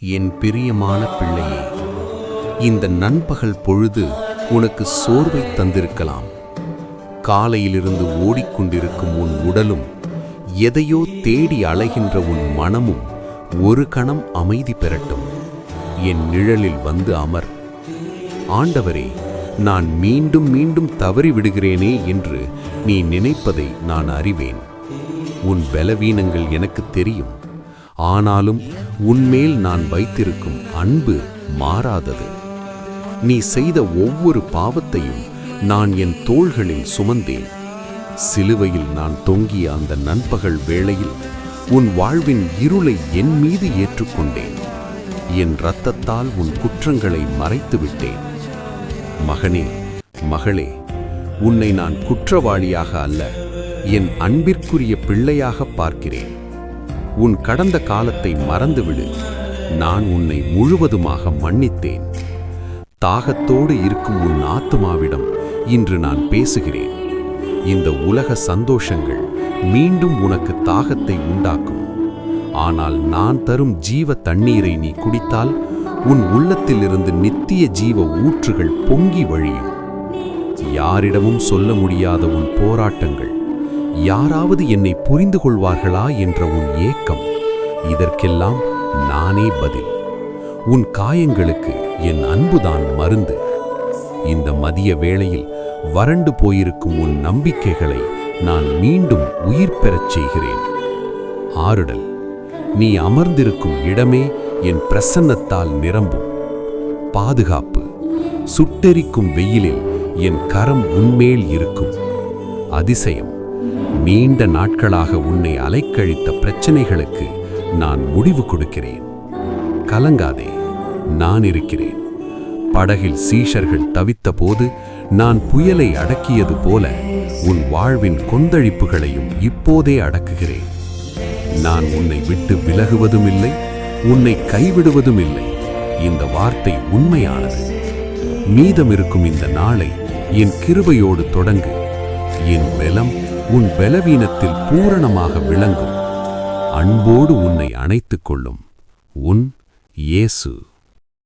என் பிரியமான பிள்ளையே இந்த நண்பகல் பொழுது உனக்கு சோர்வை தந்திருக்கலாம். காலையிலிருந்து ஓடிக்கொண்டிருக்கும் உன் உடலும் எதையோ தேடி அலைகின்ற உன் மனமும் ஒரு கணம் அமைதி பெறட்டும். என் நிழலில் வந்து அமர். ஆண்டவரே நான் மீண்டும் மீண்டும் தவறி விடுகிறேனே என்று நீ நினைப்பதை நான் அறிவேன். உன் பலவீனங்கள் எனக்கு தெரியும். ஆனாலும் உன்மேல் நான் வைத்திருக்கும் அன்பு மாறாதது. நீ செய்த ஒவ்வொரு பாவத்தையும் நான் என் தோள்களில் சுமந்தேன். சிலுவையில் நான் தொங்கிய அந்த நண்பகல் வேளையில் உன் வாழ்வின் இருளை என் மீது ஏற்றுக்கொண்டேன். என் இரத்தத்தால் உன் குற்றங்களை மறைத்து விட்டேன் மகனே மகளே உன்னை நான் குற்றவாளியாக அல்ல என் அன்பிற்குரிய பிள்ளையாக பார்க்கிறேன். உன் கடந்த காலத்தை மறந்துவிடு. நான் உன்னை முழுவதுமாக மன்னித்தேன். தாகத்தோடு இருக்கும் உன் ஆத்துமாவிடம் இன்று நான் பேசுகிறேன். இந்த உலக சந்தோஷங்கள் மீண்டும் உனக்கு தாகத்தை உண்டாக்கும். ஆனால் நான் தரும் ஜீவ தண்ணீரை நீ குடித்தால் உன் உள்ளத்திலிருந்து நித்திய ஜீவ ஊற்றுகள் பொங்கி வழியும். யாரிடமும் சொல்ல முடியாத உன் போராட்டங்கள் யாராவது என்னை புரிந்து கொள்வார்களா என்ற உன் ஏக்கம். இதற்கெல்லாம் நானே பதில். உன் காயங்களுக்கு என் அன்புதான் மருந்து. இந்த மதிய வேளையில் வறண்டு போயிருக்கும் உன் நம்பிக்கைகளை நான் மீண்டும் உயிர் பெறச் செய்கிறேன். ஆறுடல் நீ அமர்ந்திருக்கும் இடமே என் பிரசன்னத்தால் நிரம்பும். பாதுகாப்பு சுட்டெரிக்கும் வெயிலில் என் கரம் உன்மேல் இருக்கும். அதிசயம் நீண்ட நாட்களாக உன்னை அலைக்கழித்த பிரச்சனைகளுக்கு நான் முடிவு கொடுக்கிறேன். கலங்காதே நான் இருக்கிறேன். படகில் சீஷர்கள் தவித்த போது நான் புயலை அடக்கியது போல உன் வாழ்வின் கொந்தளிப்புகளையும் இப்போதே அடக்குகிறேன். நான் உன்னை விட்டு விலகுவதும் இல்லை உன்னை கைவிடுவதும் இல்லை இந்த வார்த்தை உண்மையானது. மீதமிருக்கும் இந்த நாளை என் கிருபையோடு தொடங்கு. என் பலம் உன் பலவீனத்தில் பூரணமாக விளங்கும். அன்போடு உன்னை அணைத்துக் கொள்ளும் உன் இயேசு.